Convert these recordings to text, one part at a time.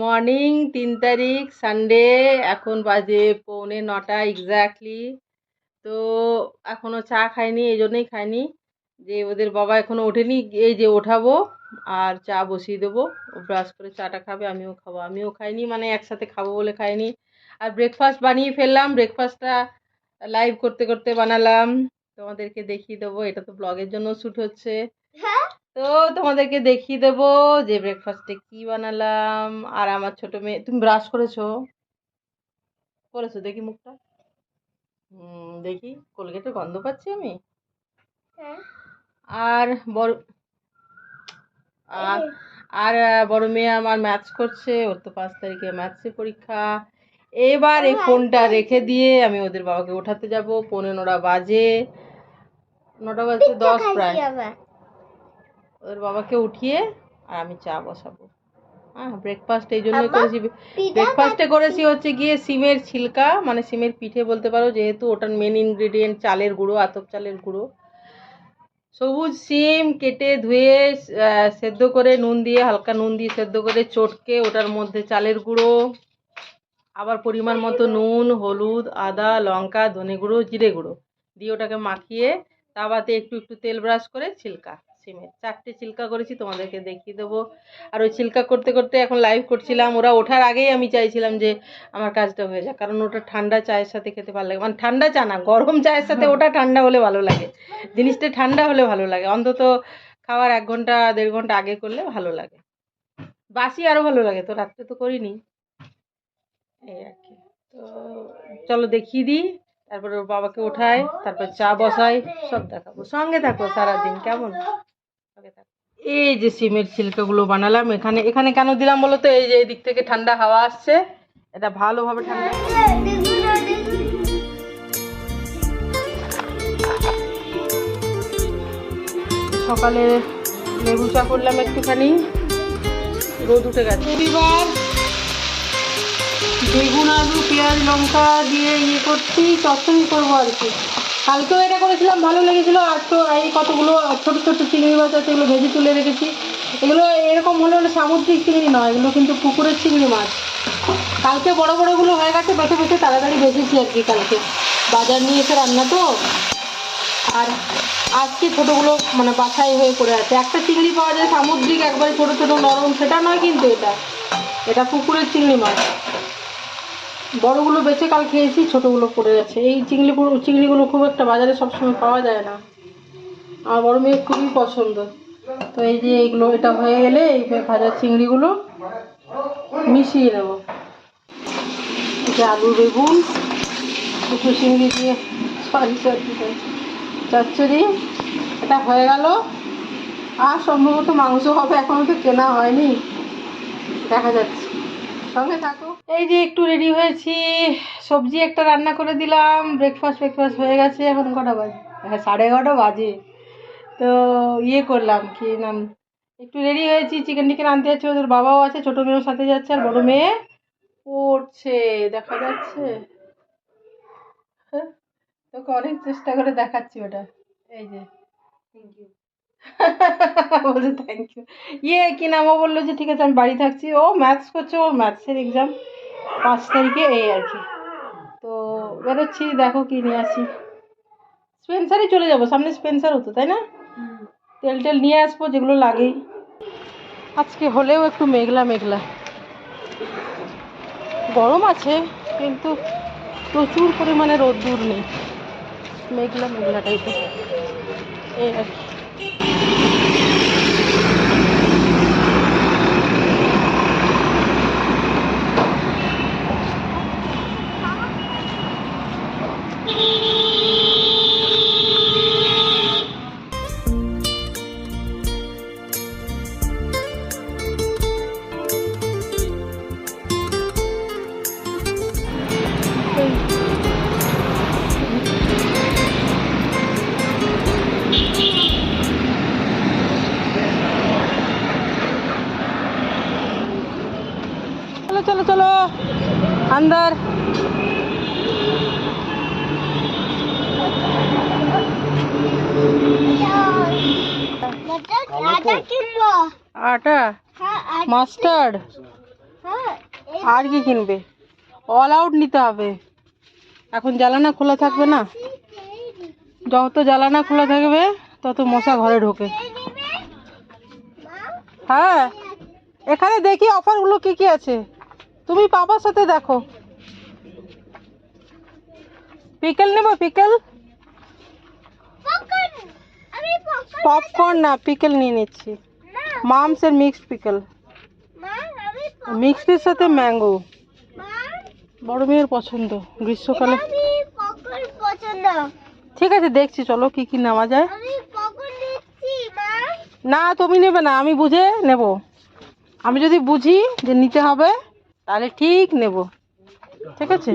Morning, তিন তারিখ Sunday এখন বাজে পৌনে নটা এক্স্যাক্টলি তো এখনও চা খাইনি এই জন্যই খাইনি। যে ওদের বাবা এখনও ওঠেনি, এই যে ওঠাবো আর চা বসিয়ে দেবো। ব্রাশ করে চাটা খাবে, আমিও খাব। আমিও খাইনি মানে একসাথে খাব বলে খাইনি। আর ব্রেকফাস্ট বানিয়ে ফেললাম ব্রেকফাস্টটা লাইভ করতে করতে বানালাম। তোমাদেরকে দেখিয়ে দেবো, এটা তো ব্লগের জন্য শ্যুট হচ্ছে। তো তোমাদেরকে দেখিয়ে দেবো যে ব্রেকফাস্টে কি বানালাম। আর আমার ছোট মেয়ে তুমি ব্রাশ করেছ? করেছ দেখি মুখটা। দেখি কোলগেটের গন্ধ পাচ্ছি আমি? আর বড় আর বড় মেয়ে আমার ম্যাথস করছে ওর তো পাঁচ তারিখে ম্যাথসের পরীক্ষা। এবার এই ফোনটা রেখে দিয়ে আমি ওদের বাবাকে ওঠাতে যাব। পৌনে নটা বাজে। নটা বাজতে দশ প্রায়। ওদের বাবাকে উঠিয়ে আর আমি চা বসাবো। হ্যাঁ ব্রেকফাস্ট এই জন্যই করেছি। ব্রেকফাস্টে করেছি হচ্ছে গিয়ে সিমের ছিলকা মানে সিমের পিঠে বলতে পারো যেহেতু ওটার মেন ইনগ্রেডিয়েন্ট চালের গুঁড়ো আতপ চালের গুঁড়ো। সবুজ সিম কেটে ধুয়ে সেদ্ধ করে নুন দিয়ে হালকা নুন দিয়ে সেদ্ধ করে চটকে ওটার মধ্যে চালের গুঁড়ো আবার পরিমাণ মতো নুন হলুদ আদা লঙ্কা ধনে গুঁড়ো জিরে গুঁড়ো দিয়ে ওটাকে মাখিয়ে তাওয়াতে একটু একটু তেল ব্রাশ করে ছিলকা। সিমের চারটে চিল্কা করেছি, তোমাদেরকে দেখিয়ে দেবো। আর ওই চিল্কা করতে করতে এখন লাইভ করছিলাম। ওরা ওঠার আগেই আমি চাইছিলাম যে আমার কাজটা হয়ে যাক। কারণ ওটা ঠান্ডা চায়ের সাথে খেতে ভালো লাগে। মানে ঠান্ডা চা না, গরম চায়ের সাথে ওটা ঠান্ডা হলে ভালো লাগে। জিনিসটা ঠান্ডা হলে ভালো লাগে। অন্তত খাওয়ার এক ঘণ্টা, দেড় ঘণ্টা আগে করলে ভালো লাগে। বাসি আরও ভালো লাগে তো, রাত্রে তো করিনি। এই আর কি। তো চলো দেখিয়ে দিই। তারপরে ওর বাবাকে ওঠাই, তারপর চা বসাই, সব দেখাবো। সঙ্গে থাকো সারাদিন, কেমন? এই যে সিমের ছিলকাগুলো বানালাম এখানে এখানে কেন দিলাম বলো তো এই যে এই দিক থেকে ঠান্ডা হাওয়া আসছে এটা ভালোভাবে ঠান্ডা সকালে লেবু চা করলাম একটুখানি রোদ উঠে গেছে। এবার বেগুন আলু পেঁয়াজ লঙ্কা দিয়ে ইয়ে করছি চচ্চড়ি করব আর কি। কালকেও এটা করেছিলাম, ভালো লেগেছিল। আর তো এই কতগুলো ছোট ছোট চিংড়ি মাছ আছে, এগুলো ভেজে তুলে রেখেছি। এগুলো এরকম হলে হলে সামুদ্রিক চিংড়ি নয়, এগুলো কিন্তু পুকুরের চিংড়ি মাছ। কালকে বড় বড়গুলো হয়ে গেছে, বেছে বেছে তাড়াতাড়ি বেঁচেছি আর কি কালকে। বাজার নিয়ে এসে রান্না তো। আর আজকে ছোটোগুলো মানে বাছাই হয়ে পড়ে আছে। একটা চিংড়ি পাওয়া যায় সামুদ্রিক, একবারে ছোটো ছোটো নরম, সেটা নয় কিন্তু এটা। এটা পুকুরের চিংড়ি মাছ। বড়গুলো বেছে কাল খেয়েছি, ছোটোগুলো পড়ে আছে এই চিংড়িগুলো চিংড়িগুলো খুব একটা বাজারে সবসময় পাওয়া যায় না। আমার বড় মেয়ে খুবই পছন্দ। তো এই যে এইগুলো এটা হয়ে গেলে এই ভাজা চিংড়িগুলো মিশিয়ে নেব। আলু, বেগুন দুটো চিংড়ি দিয়ে সরি সরি চচ্চড়ি, এটা হয়ে গেল। আর সম্ভবত মাংস হবে এখনও তো কেনা হয়নি। দেখা যাচ্ছে। সঙ্গে থাকো। এই যে একটু রেডি হয়েছি। সবজি একটা রান্না করে দিলাম। ব্রেকফাস্ট ব্রেকফাস্ট হয়ে গেছে এখন কটা বাজে? হ্যাঁ সাড়ে এগারোটা বাজে। তো ইয়ে করলাম কি নাম? একটু রেডি হয়েছি চিকেন টিকেন আনতে যাচ্ছে ওদের বাবাও আছে ছোটো মেয়ের সাথে যাচ্ছে আর বড় মেয়ে পড়ছে দেখা যাচ্ছে। হ্যাঁ, তোকে অনেক চেষ্টা করে দেখাচ্ছি ওটা। এই যে থ্যাংক ইউ বলছে থ্যাংক ইউ ইয়ে কি নাম ও বলল যে, ঠিক আছে, আমি বাড়ি থাকছি। ও ম্যাথস করছে ওর ম্যাথসের এক্সাম পাঁচ তারিখে এই আর কি। তো বেরোচ্ছি, দেখো কি নিয়ে আসি। স্পেন্সারই চলে যাব, সামনে স্পেন্সার হতো, তাই না? তেল টেল নিয়ে আসব, যেগুলো লাগেই। আজকে হলেও একটু মেঘলা মেঘলা। গরম আছে, কিন্তু প্রচুর পরিমাণে রোদ্দুর নেই। মেঘলা মেঘলা টাইপের এই আর কি। Thank you. चलो चलो चलो अंदर আটা কিনবো आटा হ্যাঁ মাস্টার্ড হ্যাঁ এই আর কি কিনবে অল আউট নিতে হবে এখন জ্বালানা খোলা থাকবে না যত জ্বালানা খোলা থাকবে তত মশা ঘরে ঢোকে হ্যাঁ এখানে দেখি অফারগুলো কি কি আছে তুমি বাবার সাথে দেখো। পিকেল নেব পিকেল? পপকর্ন না পিকেল নিয়ে নিচ্ছি। মামসের মিক্সড পিকেল মিক্সডের সাথে ম্যাঙ্গো বড় মেয়ের পছন্দ গ্রীষ্মকালে। ঠিক আছে দেখছি চলো কি কি নেওয়া যায়। না তুমি নেবে না আমি বুঝে নেব। আমি যদি বুঝি যে নিতে হবে। তাহলে ঠিক নেব। ঠিক আছে?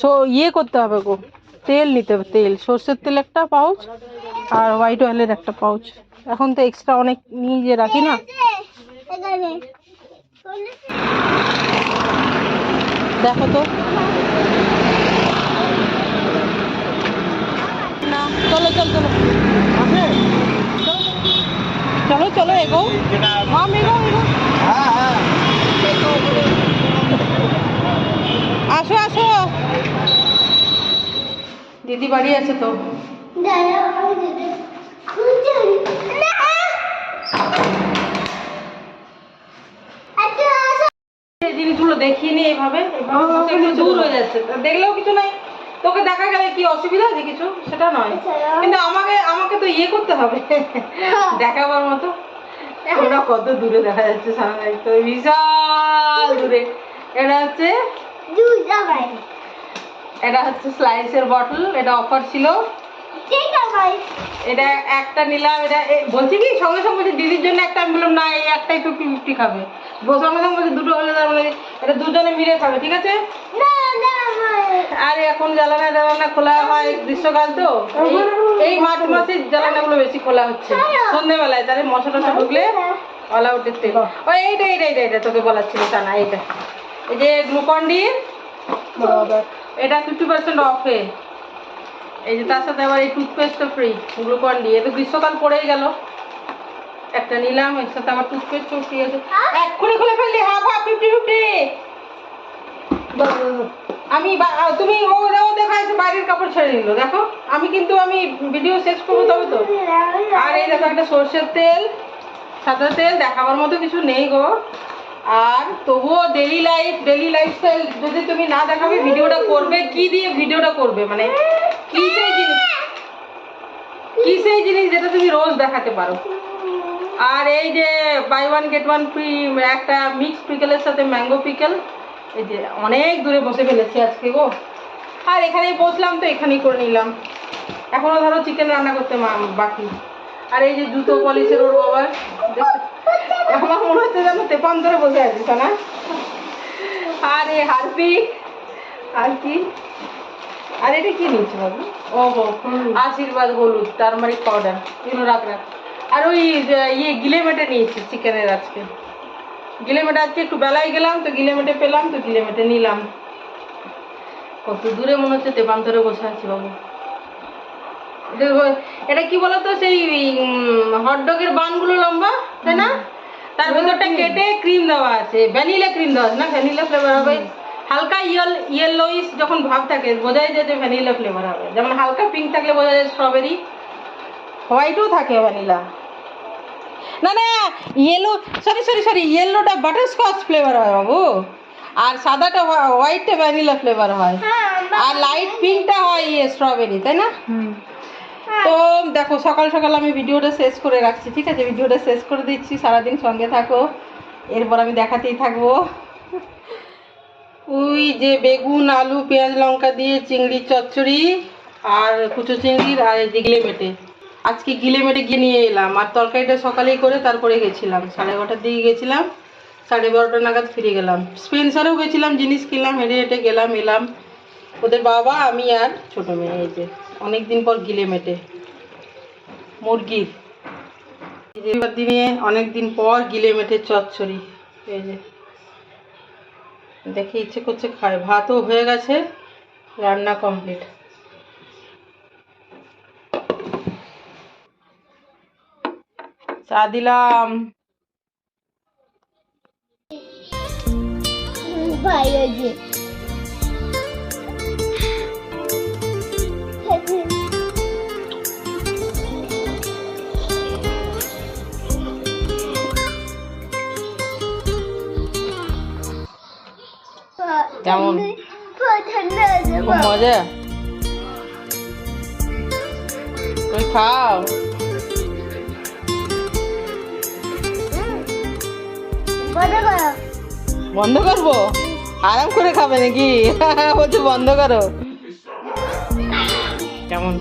সো ইয়ে করতে হবে গো। তেল নিতে হবে, তেল। সর্ষের তেল একটা পাউচ আর হোয়াইট অয়েলের একটা পাউচ। এখন তো এক্সট্রা অনেক নিয়ে যে রাখি না। দেখো তো না চলো চলো চলো। চলো চলো এগো। মাম এগো এগো। আসো আসো। দিদি বাড়ি আছে তো? এই জিনিসগুলো দেখিয়ে নি এইভাবে। এইভাবে দূর হয়ে যাচ্ছে। দেখলেও কিছু নাই? তোকে দেখা গেলে কি অসুবিধা আছে কিছু সেটা নয়। কিন্তু আমাকে আমাকে তো ইয়ে করতে হবে। দেখাবার মতো। আমরা কত দূরে দেখা যাচ্ছে সারা তো বিশাল দূরে। এটা হচ্ছে এটা হচ্ছে স্লাইসের বটল এটা অফার ছিল। এটা একটা নিলাম এটা বলছি কি সঙ্গে সঙ্গে বলছি দিদির জন্য একটা আমি বললাম না এই একটাই ফিফটি ফিফটি খাবে। সঙ্গে সঙ্গে বলছি দুটো হলে তার মানে এটা দুজনে মিলে খাবে ঠিক আছে? আর এখন জ্বালানা জ্বালানা খোলা হয় গ্রীষ্মকাল তো এই- মার্চ মাসে জ্বালানাগুলো বেশি খোলা হচ্ছে। সন্ধ্যেবেলায় তাহলে মশলা টশলা ঢুকলে অল আউটের তেল। ও এইটা এইটা এইটা এইটা তোকে বলার ছিল তা না এইটা। এই যে গ্লুকন ডি এটা ফিফটি পার্সেন্ট অফে এই যে তার সাথে আবার এই টুথপেস্টও ফ্রি গ্লুকন ডি এ তো গ্রীষ্মকাল পড়েই গেল। একটা নিলাম এর সাথে আমার টুথপেস্টও ফ্রি আছে। এক্ষুনি খুলে ফেললি হাফ হাফ ফিফটি ফিফটি আমি তুমি ও ও দেখাইছে বাইরের কাপড় ছেড়ে নিল দেখো আমি কিন্তু আমি ভিডিও শেষ করব তবে তো। আর এই দেখো একটা সর্ষের তেল সাদা তেল দেখাবার মতো কিছু নেই গো। আর তবুও ডেলি লাইফ ডেলি লাইফস্টাইল যদি তুমি না দেখাবে ভিডিওটা করবে কি দিয়ে ভিডিওটা করবে? মানে কি সেই জিনিস যেটা তুমি রোজ দেখাতে পারো? আর এই যে buy one get one free একটা মিক্স পিকেলের সাথে ম্যাঙ্গো পিকেল এই যে অনেক দূরে বসে ফেলেছি আজকে গো। আর এখানেই বসলাম তো, এখানেই করে নিলাম। এখনও ধরো চিকেন রান্না করতে বাকি। আর এই যে জুতো পলিশের ওর বাবার আমার মনে হচ্ছে যেন তেপান ধরে বসে আছিস না আর এই হারপিক, আর কি? আর এটা কি নিচ্ছে বাবু? ও হো আশীর্বাদ হলুদ টারমারিক পাউডার এগুলো রাখ রাখ আর ওই ইয়ে গিলে মেটে নিয়েছি চিকেনের আজকে। গিলে মেটে আজকে একটু বেলায় গেলাম তো গিলে মেটে পেলাম তো গিলে মেটে নিলাম। কত দূরে মনে হচ্ছে তেপান্তরে বসে আছি বাবু। এটা কি বলতো সেই হটডগের বানগুলো লম্বা তাই না? তার ভেতরটা কেটে ক্রিম দেওয়া আছে ভ্যানিলা ক্রিম দেওয়া আছে না? ভ্যানিলা ফ্লেভার হবে? হালকা ইয়েল ইয়েলোইস যখন ভাব থাকে বোঝাই যায় যে ভ্যানিলা ফ্লেভার হবে। যেমন হালকা পিঙ্ক থাকলে বোঝা যায় স্ট্রবেরি হোয়াইটও থাকে ভ্যানিলা না না ইয়েলো সরি সরি সরি ইয়েলোটা বাটারস্কচ ফ্লেভার হয় বাবু। আর সাদাটা হোয়াইটটা ভ্যানিলা ফ্লেভার হয়। আর লাইট পিঙ্কটা হয় ইয়ে স্ট্রবেরি তাই না? তো দেখো সকাল সকাল আমি ভিডিওটা শেষ করে রাখছি ঠিক আছে? ভিডিওটা শেষ করে দিচ্ছি সারাদিন সঙ্গে থাকো। এরপর আমি দেখাতেই থাকব। ওই যে বেগুন, আলু, পেঁয়াজ, লঙ্কা দিয়ে চিংড়ির চচ্চড়ি আর কুচো চিংড়ির আর এই গিলে মেটে। আজকে গিলে মেটে গিয়ে নিয়ে এলাম। আর তরকারিটা সকালেই করে তারপরে গেছিলাম। সাড়ে এগারোটার দিকে গেছিলাম। সাড়ে বারোটা নাগাদ ফিরে গেলাম। স্পেন্সারেও গেছিলাম, জিনিস কিনলাম, হেঁটে হেঁটে গেলাম, এলাম। ওদের বাবা, আমি আর ছোটো মেয়ে, এই যে অনেক দিন পর গিলে মেটে। মুরগির। এবার দিনে অনেক দিন পর গিলে মেটে চচ্চড়ি। এই যে দেখে ইচ্ছে করছে খায়। ভাতও হয়ে গেছে রান্না কমপ্লিট চা দিলাম। ভাই কেমন? খুব মজা। তুমি খাও। বন্ধ করব? আরাম করে খাবে নাকি? বলছো বন্ধ করো। কেমন?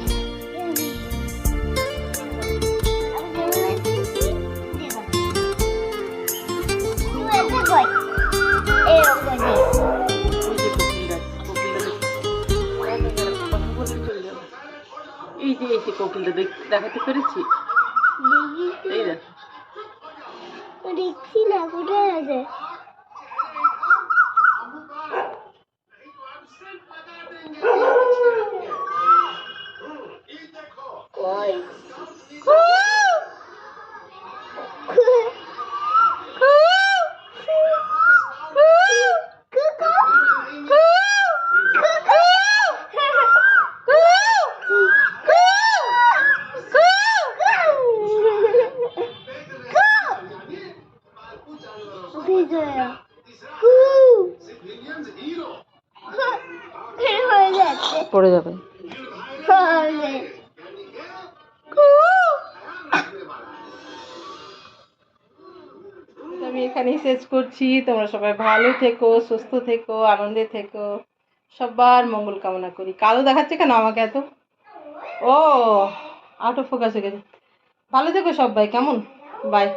এই যে এসে কোকিলটা দেখাতে পেরেছি? এই দেখ। দেখছি না কোথায় আছে? পড়ে যাবে। আমি এখানেই শেষ করছি। তোমরা সবাই ভালো থেকো, সুস্থ থেকো, আনন্দে থেকো। সবার মঙ্গল কামনা করি। কালো দেখাচ্ছে কেন আমাকে এত? ও আউট অফ ফোকাস হয়ে গেছে। ভালো থেকো সবাই, কেমন? বাই